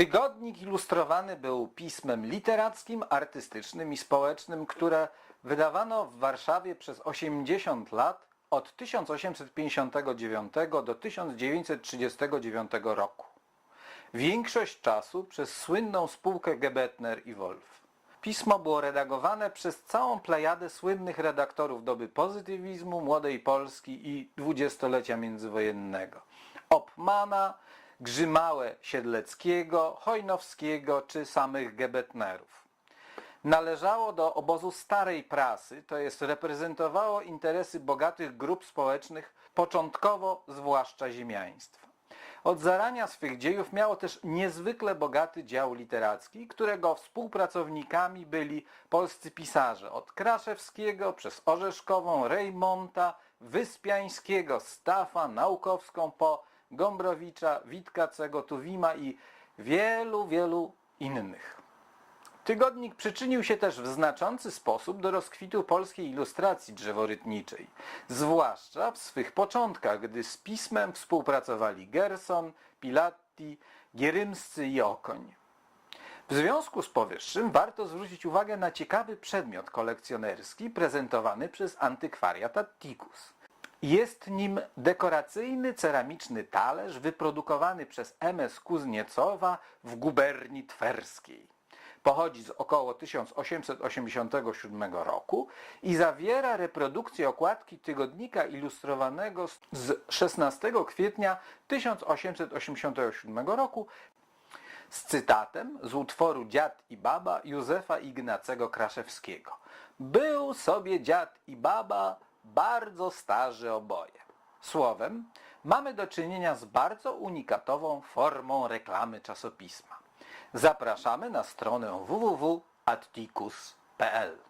Tygodnik ilustrowany był pismem literackim, artystycznym i społecznym, które wydawano w Warszawie przez 80 lat od 1859 do 1939 roku. Większość czasu przez słynną spółkę Gebetner i Wolf. Pismo było redagowane przez całą plejadę słynnych redaktorów doby pozytywizmu, młodej Polski i dwudziestolecia międzywojennego. Opmana, Grzymałę Siedleckiego, Hojnowskiego czy samych Gebetnerów. Należało do obozu starej prasy, to jest reprezentowało interesy bogatych grup społecznych, początkowo zwłaszcza ziemiaństwa. Od zarania swych dziejów miało też niezwykle bogaty dział literacki, którego współpracownikami byli polscy pisarze od Kraszewskiego przez Orzeszkową, Rejmonta, Wyspiańskiego, Stafa, Naukowską po Gombrowicza, Witkacego, Tuwima i wielu, wielu innych. Tygodnik przyczynił się też w znaczący sposób do rozkwitu polskiej ilustracji drzeworytniczej, zwłaszcza w swych początkach, gdy z pismem współpracowali Gerson, Pilatti, Gierymscy i Okoń. W związku z powyższym warto zwrócić uwagę na ciekawy przedmiot kolekcjonerski prezentowany przez antykwariat Atticus. Jest nim dekoracyjny ceramiczny talerz wyprodukowany przez MS Kuzniecowa w guberni twerskiej. Pochodzi z około 1887 roku i zawiera reprodukcję okładki tygodnika ilustrowanego z 16 kwietnia 1887 roku z cytatem z utworu Dziad i baba Józefa Ignacego Kraszewskiego. Był sobie dziad i baba bardzo starzy oboje. Słowem, mamy do czynienia z bardzo unikatową formą reklamy czasopisma. Zapraszamy na stronę www.atticus.pl